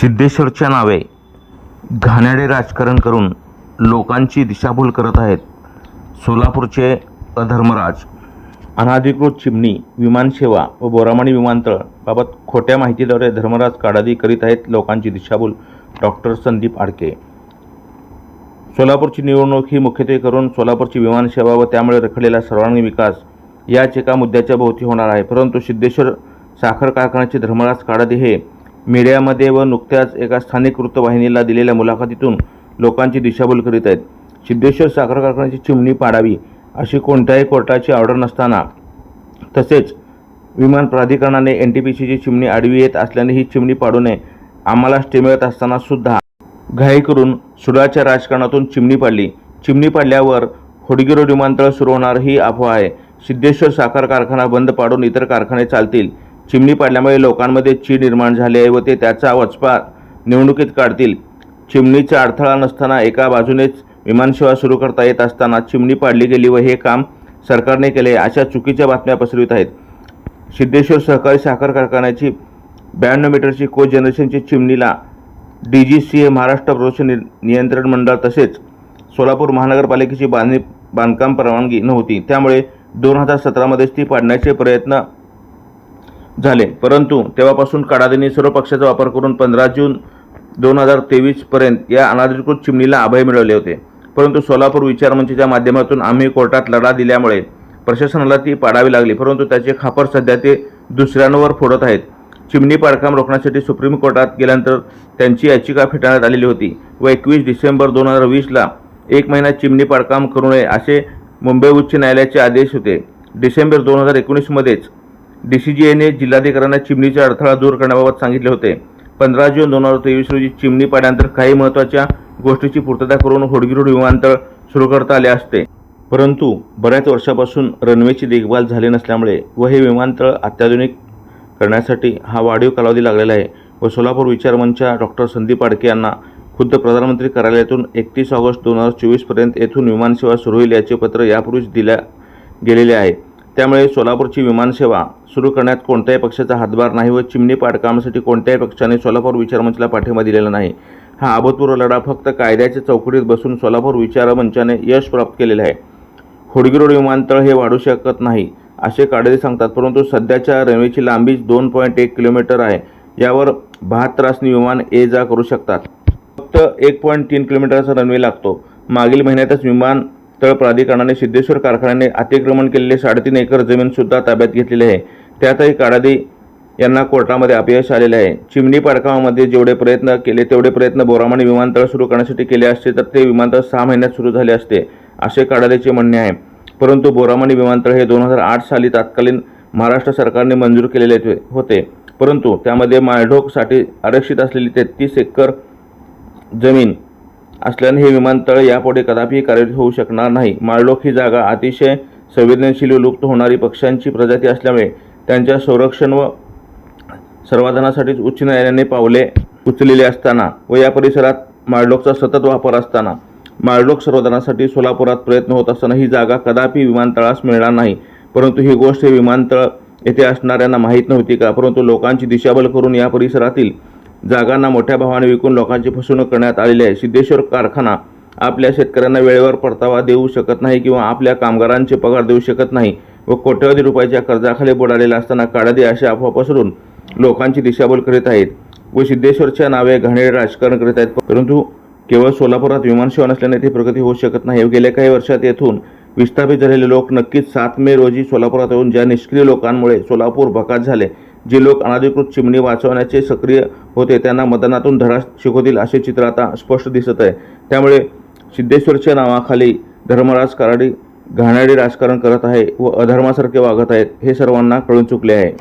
सिद्धेश्वरच्या नावे घाणेडे राजकारण करून लोकांची दिशाभूल करत आहेत सोलापूरचे अधर्मराज. अनाधिकृत चिमणी विमानसेवा व बोरामणी विमानतळ बाबत खोट्या माहितीद्वारे धर्मराज काडादी करीत आहेत लोकांची दिशाभूल. डॉक्टर संदीप आडके. सोलापूरची निवडणूक ही मुख्यत्वे करून सोलापूरची विमानसेवा व त्यामुळे रखडलेला सर्वांगीण विकास याच एका मुद्द्याच्या भोवती होणार आहे. परंतु सिद्धेश्वर साखर कारखान्याचे धर्मराज काडादी हे मीडियामध्ये व नुकत्याच एका स्थानिक वृत्तवाहिनीला दिलेल्या मुलाखतीतून लोकांची दिशाभूल करीत आहेत. सिद्धेश्वर साखर कारखान्याची चिमणी पाडावी अशी कोणत्याही कोर्टाची ऑर्डर नसताना तसेच विमान प्राधिकरणाने एन टी पी सीची चिमणी आडवी येत असल्याने ही चिमणी पाडू नये आम्हाला स्टे मिळत असताना सुद्धा घाई करून सुडाच्या राजकारणातून चिमणी पाडली. चिमणी पाडल्यावर होडगी विमानतळ सुरू होणार ही अफवा आहे. सिद्धेश्वर साखर कारखाना बंद पाडून इतर कारखाने चालतील. चिमणी पाडल्यामुळे लोकांमध्ये चीड निर्माण झाली आहे व ते त्याचा वचपा निवडणुकीत काढतील. चिमणीचा अडथळा नसताना एका बाजूनेच विमानसेवा सुरू करता येत असताना चिमणी पाडली गेली व हे काम सरकारने केले अशा चुकीच्या बातम्या पसरवित आहेत. सिद्धेश्वर सहकारी साखर कारखान्याची ब्याण्णव मीटरची को जनरेशनची चिमणीला D G C A Maharashtra प्रदूषण नि नियंत्रण मंडळ तसेच सोलापूर महानगरपालिकेची बांधणी बांधकाम परवानगी नव्हती. त्यामुळे दोन हजार सतरामध्येच ती पाडण्याचे प्रयत्न झाले. परंतु तेव्हापासून काडादींनी सर्व पक्षाचा वापर करून पंधरा जून दोन हजार तेवीसपर्यंत या अनाधिकृत चिमणीला अभय मिळवले होते. परंतु सोलापूर विचारमंचच्या माध्यमातून आम्ही कोर्टात लढा दिल्यामुळे प्रशासनाला ती पाडावी लागली. परंतु त्याचे खापर सध्या ते दुसऱ्यांवर फोडत आहेत. चिमणी पाडकाम रोखण्यासाठी सुप्रीम कोर्टात गेल्यानंतर त्यांची याचिका फेटाळण्यात आलेली होती व एकवीस डिसेंबर दोन हजार वीसला एक महिना चिमणी पाडकाम करू नये असे मुंबई उच्च न्यायालयाचे आदेश होते. डिसेंबर दोन हजार एकोणीसमध्येच डी सी जी एने जिल्हाधिकाऱ्यांना चिमणीचा अडथळा दूर करण्याबाबत सांगितले होते. पंधरा जून दोन हजार तेवीस रोजी चिमणी पाड्यानंतर काही महत्त्वाच्या गोष्टीची पूर्तता करून होडगिरोड विमानतळ सुरू करता आले असते. परंतु बऱ्याच वर्षापासून रनवेची देखभाल झाली नसल्यामुळे व हे विमानतळ अत्याधुनिक करण्यासाठी हा वाढीव कालावधी लागलेला आहे व सोलापूर विचारमंचच्या डॉक्टर संदीप आडके यांना खुद्द प्रधानमंत्री कार्यालयातून एकतीस ऑगस्ट दोन हजार चोवीसपर्यंत येथून विमानसेवा सुरू होईल याचे पत्र यापूर्वीच दिल्या गेलेले आहे. त्यामुळे सोलापूरची विमानसेवा सुरू करण्यात कोणत्याही पक्षाचा हातभार नाही व चिमणी पाडकामासाठी कोणत्याही पक्षाने सोलापूर विचारमंचला पाठिंबा दिलेला नाही. हा अभूतपूर्व लढा फक्त कायद्याच्या चौकटीत बसून सोलापूर विचारमंचाने यश प्राप्त केलेले आहे. होडगिरोड विमानतळ हे वाढू शकत नाही असे काढले सांगतात परंतु सध्याच्या रेल्वेची लांबीच दोन पॉईंट एक किलोमीटर आहे. यावर बहात्तर आसनी विमान ये जा करू शकतात. फक्त एक पॉईंट तीन किलोमीटरचा रनवे लागतो. मागील महिन्यातच विमान तळ प्राधिकरणाने सिद्धेश्वर कारखान्याने अतिक्रमण केलेले साडेतीन एकर जमीनसुद्धा ताब्यात घेतलेली आहे. त्यातही काडादी यांना कोर्टामध्ये अपयश आलेले आहे. चिमणी पाडकावामध्ये जेवढे प्रयत्न केले तेवढे प्रयत्न बोरामणी विमानतळ सुरू करण्यासाठी केले असते तर ते विमानतळ सहा महिन्यात सुरू झाले असते असे काडादीचे म्हणणे आहे. परंतु बोरामणी विमानतळ हे दोन हजार आठ साली तत्कालीन महाराष्ट्र सरकारने मंजूर केलेले होते. परंतु त्यामध्ये माळढोकसाठी आरक्षित असलेली तेहतीस एकर जमीन असल्याने हे विमानतळ यापुढे कदापि कार्यरत होऊ शकणार नाही. माळलोक ही जागा अतिशय संवेदनशील लुप्त होणारी पक्ष्यांची प्रजाती असल्यामुळे त्यांच्या संरक्षण व संवर्धनासाठीच उच्च न्यायालयाने पावले उचलेले असताना व या परिसरात माळलोकचा सतत वापर असताना माळलोक संवर्धनासाठी सोलापुरात प्रयत्न होत असताना ही जागा कदापि विमानतळास मिळणार नाही. परंतु ही गोष्ट हे विमानतळ येथे असणाऱ्यांना माहीत नव्हती का? परंतु लोकांची दिशाभूल करून या परिसरातील जागांना मोठ्या भावाने विकून लोकांची फसवणूक करण्यात आलेली आहे. सिद्धेश्वर कारखाना आपल्या शेतकऱ्यांना वेळेवर परतावा देऊ शकत नाही किंवा आपल्या कामगारांचे पगार देऊ शकत नाही व कोट्यवधी रुपयाच्या कर्जाखाली बुडालेला असताना काळादी अशा अफवा पसरून लोकांची दिशाभूल करीत आहेत व सिद्धेश्वरच्या नावे घाणेरडे राजकारण करीत आहेत. परंतु केवळ सोलापुरात विमानसेवा नसल्याने ती प्रगती होऊ शकत नाही गेल्या काही वर्षात येथून विस्थापित झालेले लोक नक्कीच सात मे रोजी सोलापुरात येऊन ज्या निष्क्रिय लोकांमुळे सोलापूर भकात झाले जे लोक अनाधिकृत चिमणी वाचवण्याचे सक्रिय होते त्यांना मतदानातून धडा शिकवतील असे चित्र आता स्पष्ट दिसत आहे. त्यामुळे सिद्धेश्वरच्या नावाखाली धर्मराज कराडी घाणेरडे राजकारण करत आहे व अधर्मासारखे वागत आहेत हे सर्वांना कळून चुकले आहे.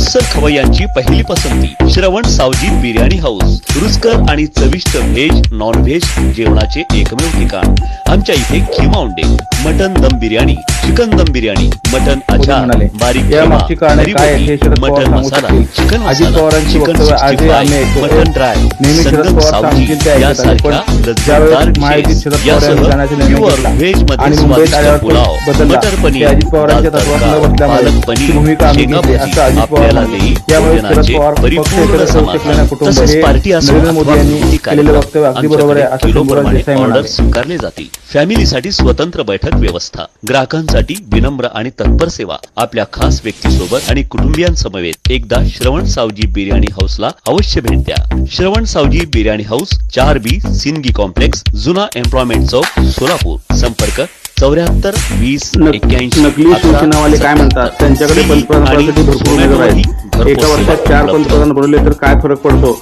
मांसल खवय्यांची पहिली पसंती श्रवण सावजी बिर्याणी हाऊस. रुचकर आणि चविष्ट व्हेज नॉन व्हेज जेवणाचे एकमेव ठिकाण. आमच्या इथे खिमा उंडे मटन दम बिर्याणी चिकन दम बिर्याणी मटन अचार बारीक mutton masala chicken masala chicken sixty five mutton dry Sangam Saoji यासारख्या लज्जादार यासह प्युअर व्हेजमध्ये स्वादिष्ट पुलाव मटर पनीर पालक पनीर शेंगा भुजी आपल्या परिपूर्ण समाधान. तसेच पार्टी असो किलोप्रमाणे ऑर्डर स्वीकारले जातील. फॅमिलीसाठी स्वतंत्र बैठक व्यवस्था ग्राहकांसाठी विनम्र आणि तत्पर सेवा आपल्या खास व्यक्तीसोबत आणि कुटुंबियांसमवेत एकदा श्रवण सावजी बिर्याणी हाऊसला अवश्य भेट द्या. श्रवण सावजी बिर्याणी हाऊस चार बी सिंदगी कॉम्प्लेक्स जुना एम्प्लॉयमेंट चौक सोलापूर. संपर्क चौऱ्याहत्तर वीस एक्क्याऐंशी नकली शिवसेनावाले काय म्हणतात. त्यांच्याकडे पंतप्रधान भरपूर एका वर्षात चार. पंतप्रधान बनवले तर काय फरक पडतो